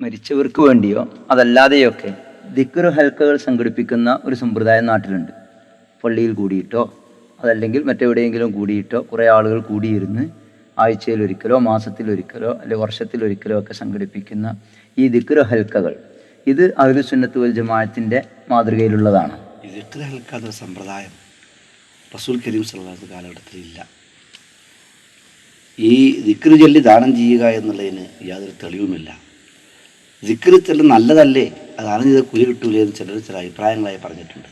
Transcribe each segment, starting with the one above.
മരിച്ചവർക്ക് വേണ്ടിയോ അതല്ലാതെയൊക്കെ ദിക്കുറു ഹൽക്കകൾ സംഘടിപ്പിക്കുന്ന ഒരു സമ്പ്രദായം നാട്ടിലുണ്ട്. പള്ളിയിൽ കൂടിയിട്ടോ അതല്ലെങ്കിൽ മറ്റെവിടെയെങ്കിലും കൂടിയിട്ടോ കുറേ ആളുകൾ കൂടിയിരുന്ന് ആഴ്ചയിൽ ഒരിക്കലോ മാസത്തിൽ ഒരിക്കലോ അല്ലെങ്കിൽ വർഷത്തിൽ ഒരിക്കലോ ഒക്കെ സംഘടിപ്പിക്കുന്ന ഈ ദിക്കുറു ഹൽക്കകൾ ഇത് അഹ്ലു സുന്നത്ത് വൽ ജമാഅത്തിന്റെ മാതൃകയിലുള്ളതാണ്. സമ്പ്രദായം റസൂൽ കരീം സല്ലാത്ത കാലഘട്ടത്തിൽ ഇല്ല ഈ ദിക്ർ ചൊല്ലി ദാനം ചെയ്യുക എന്നുള്ളതിന് യാതൊരു തെളിവുമില്ല. ദിക്ർ ചൊല്ലി നല്ലതല്ലേ? അത് അറിഞ്ഞത് കുലി കിട്ടൂലേ എന്ന് ചിലർ ചില അഭിപ്രായങ്ങളായി പറഞ്ഞിട്ടുണ്ട്.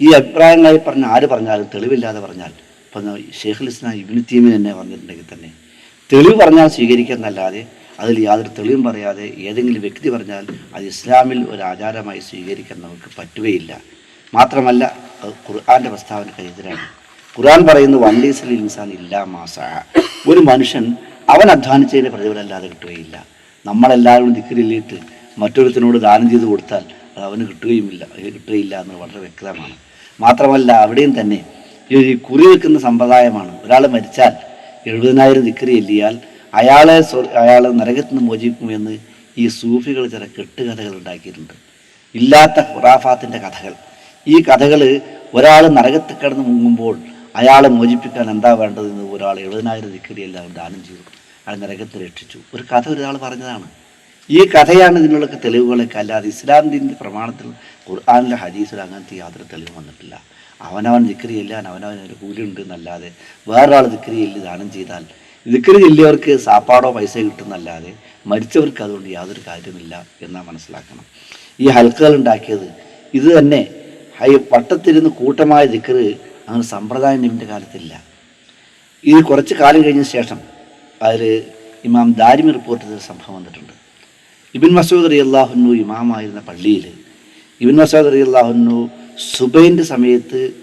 ഈ അഭിപ്രായങ്ങളായി പറഞ്ഞ ആര് പറഞ്ഞാലും തെളിവില്ലാതെ പറഞ്ഞാൽ ഇപ്പം ഷെയ്ഖുൽ ഇസ്ലാം ഇബിന് തീമി തന്നെ പറഞ്ഞിട്ടുണ്ടെങ്കിൽ തന്നെ തെളിവ് പറഞ്ഞാൽ സ്വീകരിക്കുന്നല്ലാതെ അതിൽ യാതൊരു തെളിവും പറയാതെ ഏതെങ്കിലും വ്യക്തി പറഞ്ഞാൽ അത് ഇസ്ലാമിൽ ഒരു ആചാരമായി സ്വീകരിക്കാൻ നമുക്ക് പറ്റുകയില്ല. മാത്രമല്ല അത് ഖുർആാന്റെ പ്രസ്താവനക്ക് എതിരാണ് ഖുർആൻ പറയുന്നു വണ്ടീസൽ ഇൻസാൻ ഇല്ലാ മാസ. ഒരു മനുഷ്യൻ അവൻ അധ്വാനിച്ചതിന് പ്രതിഫലമല്ലാതെ കിട്ടുകയില്ല. നമ്മളെല്ലാവരും ദിക്കരില്ലിട്ട് മറ്റൊരുത്തിനോട് ദാനം ചെയ്ത് കൊടുത്താൽ അത് അവന് കിട്ടുകയുമില്ല. കിട്ടുകയില്ല എന്ന് വളരെ വ്യക്തമാണ്. മാത്രമല്ല അവിടെയും തന്നെ ഈ കുറി വെക്കുന്ന സമ്പ്രദായമാണ്. ഒരാൾ മരിച്ചാൽ എഴുപതിനായിരം ദിക്കറി എല്ലിയാൽ അയാളെ അയാൾ നരകത്തിൽ നിന്ന് മോചിക്കുമെന്ന് ഈ സൂഫികൾ ചില കെട്ടുകഥകൾ ഉണ്ടാക്കിയിട്ടുണ്ട്. ഇല്ലാത്ത ഖുറാഫാത്തിന്റെ കഥകൾ. ഈ കഥകൾ ഒരാൾ നരകത്തിൽ കിടന്ന് മുങ്ങുമ്പോൾ അയാളെ മോചിപ്പിക്കാൻ എന്താ വേണ്ടതെന്ന് ഒരാൾ എഴുപതിനായിരം ദിക്കറി എല്ലാം ദാനം ചെയ്തു അയാൾ നരകത്തിൽ രക്ഷിച്ചു. ഒരു കഥ ഒരാൾ പറഞ്ഞതാണ്. ഈ കഥയാണ് ഇതിനുള്ള തെളിവുകളൊക്കെ. അല്ലാതെ ഇസ്ലാമിന്റെ പ്രമാണത്തിൽ ഖുർആാനിലെ ഹദീസിൽ അങ്ങനത്തെ യാതൊരു തെളിവ് വന്നിട്ടില്ല. അവനവൻ ദിക്രിയില്ല ഒരു കൂലിയുണ്ട് എന്നല്ലാതെ വേറൊരാൾ ദിക്രി ചെല്ലി ദാനം ചെയ്താൽ ദിക്രി ചെല്ലിയവർക്ക് സാപ്പാടോ പൈസ കിട്ടുന്നല്ലാതെ മരിച്ചവർക്ക് അതുകൊണ്ട് യാതൊരു കാര്യമില്ല എന്നാ മനസ്സിലാക്കണം. ഈ ഹൽക്കകൾ ഉണ്ടാക്കിയത് ഇത് തന്നെ ഹൈ വട്ടത്തിരുന്ന് കൂട്ടമായ ദിക്റ് അങ്ങനെ സമ്പ്രദായം നിമിന്റെ കാലത്തില്ല. ഇത് കുറച്ച് കാലം കഴിഞ്ഞ ശേഷം അതിൽ ഇമാം ദാരിമി റിപ്പോർട്ട് ചെയ്ത സംഭവം വന്നിട്ടുണ്ട്. ഇബിൻ മസൂദ് അലി അള്ളാഹുന്നു ഇമാമായിരുന്ന പള്ളിയിൽ ഇബിൻ മസൂദ് അലി അള്ളാഹുന്നു സുബൈന്റെ സമയത്ത്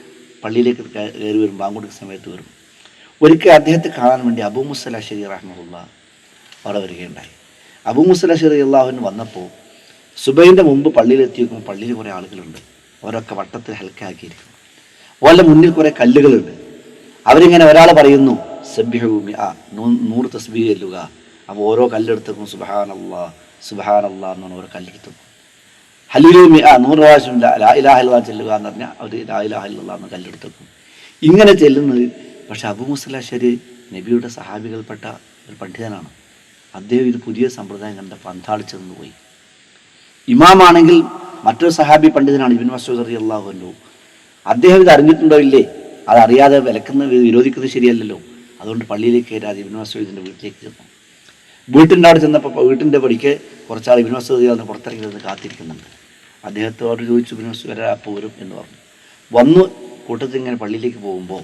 പള്ളിയിലേക്ക് കയ- കയറി വരും ബാങ്കുടുക്കുന്ന സമയത്ത് വരും. ഒരിക്കൽ അദ്ദേഹത്തെ കാണാൻ വേണ്ടി അബൂ മുസല ഷെരി റഹ്മുള്ള അവിടെ വരികയുണ്ടായി. അബൂ മുസല ഷെറി അള്ളാഹുവിന് വന്നപ്പോൾ സുബൈന്റെ മുമ്പ് പള്ളിയിലെത്തി നോക്കുമ്പോൾ പള്ളിയിൽ കുറേ ആളുകളുണ്ട്. അവരൊക്കെ വട്ടത്തിൽ ഹൽക്കാക്കിയിരിക്കുന്നു. അവരുടെ മുന്നിൽ കുറേ കല്ലുകളുണ്ട്. അവരിങ്ങനെ ഒരാൾ പറയുന്നു സബ്യഭൂമി ആ നൂ- നൂറ് തസ്ബീ ചെല്ലുക. അപ്പോൾ ഓരോ കല്ലെടുത്തേക്കും സുബഹാനല്ലാ സുബഹാനല്ലാ എന്നാണ് ഓരോ കല്ലെടുത്തേക്കും ഹലിലൂമി ആ നൂറ് പ്രാവശ്യം ലാ- ചെല്ലുക എന്ന് പറഞ്ഞാൽ അവർ ലാ എന്ന് കല്ലെടുത്തേക്കും ഇങ്ങനെ ചെല്ലുന്നത് പക്ഷെ അബു മുസ്ലാശ്ശേരി നബിയുടെ സഹാബികൾപ്പെട്ട ഒരു പണ്ഡിതനാണ്. അദ്ദേഹം ഇത് പുതിയ സമ്പ്രദായം കണ്ട പന്താളിച്ചെന്ന് പോയി. ഇമാമാണെങ്കിൽ മറ്റൊരു സഹാബി പണ്ഡിതനാണ് ഇബിൻ മസൂദ് അറി അള്ളാഹു അദ്ദേഹം ഇത് അറിഞ്ഞിട്ടുണ്ടോ ഇല്ലേ? അതറിയാതെ വിലക്കുന്ന വിരോധിക്കുന്നത് ശരിയല്ലല്ലോ. അതുകൊണ്ട് പള്ളിയിലേക്ക് കയറാതെ ഇബിൻ വീട്ടിലേക്ക് ചെന്നു. വീട്ടിന്റെ അവിടെ ചെന്നപ്പോൾ വീട്ടിന്റെ പടിക്ക് കുറച്ചാൾ ഇബിൻ മസൂദ് അന്ന് പുറത്തിറങ്ങി കാത്തിരിക്കുന്നുണ്ട്. അദ്ദേഹത്തോട് ചോദിച്ചു ഇബിൻ മസൂദ് വരാ? പോരും എന്ന് പറഞ്ഞു. വന്ന് കൂട്ടത്തിൽ ഇങ്ങനെ പള്ളിയിലേക്ക് പോകുമ്പോൾ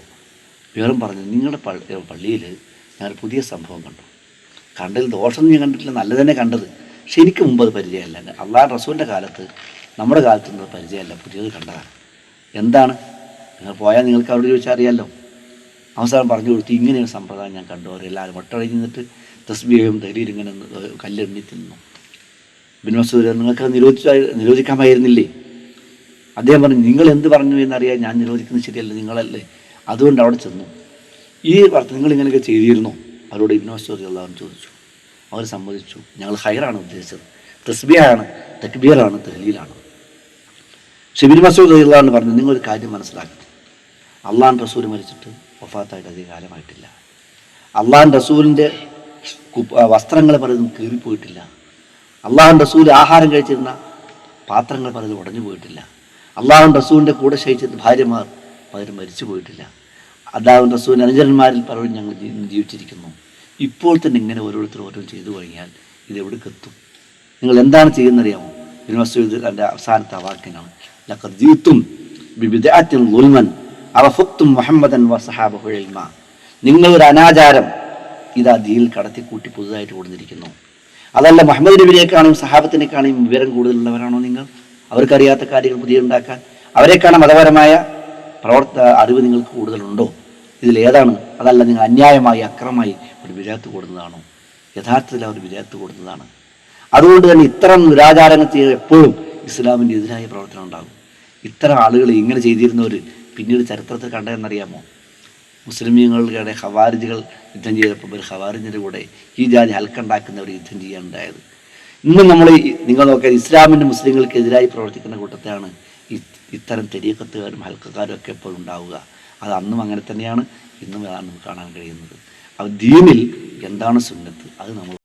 വേറും പറഞ്ഞു നിങ്ങളുടെ പള്ളിയിൽ ഞാൻ പുതിയ സംഭവം കണ്ടു. കണ്ടതിൽ ദോഷമൊന്നും ഞാൻ കണ്ടിട്ടില്ല നല്ല തന്നെ കണ്ടത് എനിക്ക് മുമ്പ് അത് പരിചയമല്ല. അള്ളാഹ് റസൂലിന്റെ കാലത്ത് നമ്മുടെ കാലത്തൊന്നും പരിചയമല്ല പുതിയത് കണ്ടതാണ്. എന്താണ്? നിങ്ങൾ പോയാൽ നിങ്ങൾക്ക് അവിടെ ചോദിച്ചാൽ അറിയാമല്ലോ അവസാനം പറഞ്ഞു കൊടുത്തു ഇങ്ങനെ ഒരു സമ്പ്രദായം ഞാൻ കണ്ടു. അവരെല്ലാവരും ഒട്ടഴഞ്ഞ് നിന്നിട്ട് തസ്ബിയും തരീരും ഇങ്ങനെ കല്ലെണ്ണി തിന്നു. ബിൻ മസൂദ് നിങ്ങൾക്ക് നിരോധിച്ച നിരോധിക്കാമായിരുന്നില്ലേ? അദ്ദേഹം പറഞ്ഞു നിങ്ങൾ എന്ത് പറഞ്ഞു എന്നറിയാൻ ഞാൻ നിരോധിക്കുന്നത് ശരിയല്ല നിങ്ങളല്ലേ. അതുകൊണ്ട് അവിടെ ചെന്നു. ഈ നിങ്ങൾ ഇങ്ങനെയൊക്കെ ചെയ്തിരുന്നു? അവരോട് ഇബ്നു എല്ലാവരും ചോദിച്ചു. അവർ സമ്മതിച്ചു. ഞങ്ങൾ ഹൈറാണ് ഉദ്ദേശിച്ചത്. തസ്ബിയാണ് തക്ബീറാണ് തഹ്ലീലാണ്. ഷിബിൻ മസൂദ് അള്ളാഹ് പറഞ്ഞു നിങ്ങളൊരു കാര്യം മനസ്സിലാക്കി. അള്ളാഹാൻ റസൂൽ മരിച്ചിട്ട് വഫാത്തായിട്ട് അധിക കാലമായിട്ടില്ല അള്ളാൻ റസൂലിന്റെ വസ്ത്രങ്ങൾ പലതും കീറിപ്പോയിട്ടില്ല. അള്ളാഹൻ റസൂൽ ആഹാരം കഴിച്ചിരുന്ന പാത്രങ്ങൾ പലതും ഉടഞ്ഞു പോയിട്ടില്ല. അള്ളാഹുൻ റസൂലിന്റെ കൂടെ ശയിച്ചിരുന്ന ഭാര്യമാർ പലരും മരിച്ചു പോയിട്ടില്ല. അള്ളാഹുൻ റസൂലിന്റെ അനുചരന്മാരിൽ പലരും ഞങ്ങൾ ജീവിച്ചിരിക്കുന്നു. ഇപ്പോൾ തന്നെ ഇങ്ങനെ ഓരോരുത്തർ ഓരോ ചെയ്തു കഴിഞ്ഞാൽ ഇത് എവിടേക്കെത്തും നിങ്ങൾ എന്താണ് ചെയ്യുന്നറിയാമോ? തന്റെ അവസാനത്തെ വാക്യങ്ങളാണ് ലഖദ് ജീത്തും ബിബിദഅത്തിൻ ളുൽമൻ അറഫത്തും മുഹമ്മദൻ വസഹാബഹു ഇൽമ നിങ്ങൾ ഒരു അനാചാരം ഇതാ ദീനിൽ കടത്തിക്കൂട്ടി പുതുതായിട്ട് കൊടുത്തിരിക്കുന്നു. അതല്ല മുഹമ്മദ് നബിയിലേക്കാണെയും സഹാബത്തിനേക്കാണെയും വിവരം കൂടുതലുള്ളവരാണോ നിങ്ങൾ? അവർക്കറിയാത്ത കാര്യങ്ങൾ പുതിയ ഉണ്ടാക്കാൻ അവരെക്കാണ് മതപരമായ പ്രവർത്ത അറിവ് നിങ്ങൾക്ക് കൂടുതലുണ്ടോ? ഇതിലേതാണ് അതല്ല നിങ്ങൾ അന്യായമായി അക്രമമായി ഒരു വിരാത്ത് കൊടുക്കുന്നതാണോ യഥാർത്ഥത്തിൽ അവർ വിരാത്ത് കൂടുന്നതാണ് അതുകൊണ്ട് തന്നെ ഇത്തരം ദുരാചാരങ്ങൾ എപ്പോഴും ഇസ്ലാമിന്റെ എതിരായ പ്രവർത്തനം ഉണ്ടാകും. ഇത്തരം ആളുകൾ ഇങ്ങനെ ചെയ്തിരുന്നവർ പിന്നീട് ചരിത്രത്തിൽ കണ്ടതെന്നറിയാമോ? മുസ്ലിമീങ്ങളുടെ ഹവാരിജുകൾ യുദ്ധം ചെയ്തപ്പോൾ ഒരു ഹവാരിജിന്റെ കൂടെ ഈ ജാതി ഹൽക്കുണ്ടാക്കുന്നവർ യുദ്ധം ചെയ്യാനുണ്ടായത്. ഇന്ന് നമ്മൾ നിങ്ങൾ നോക്കിയാൽ ഇസ്ലാമിന്റെ മുസ്ലിങ്ങൾക്കെതിരായി പ്രവർത്തിക്കുന്ന കൂട്ടത്തെയാണ് ഇത്തരം തെരീക്കത്തുകാരും ഹൽക്കക്കാരും ഒക്കെ ഇപ്പോൾ ഉണ്ടാവുക. അത് അന്നും അങ്ങനെ തന്നെയാണ്. ഇന്നും അതാണ് കാണാൻ കഴിയുന്നത്. അപ്പോൾ ദീനിൽ എന്താണ് സുന്നത്ത്? അത് നമ്മൾ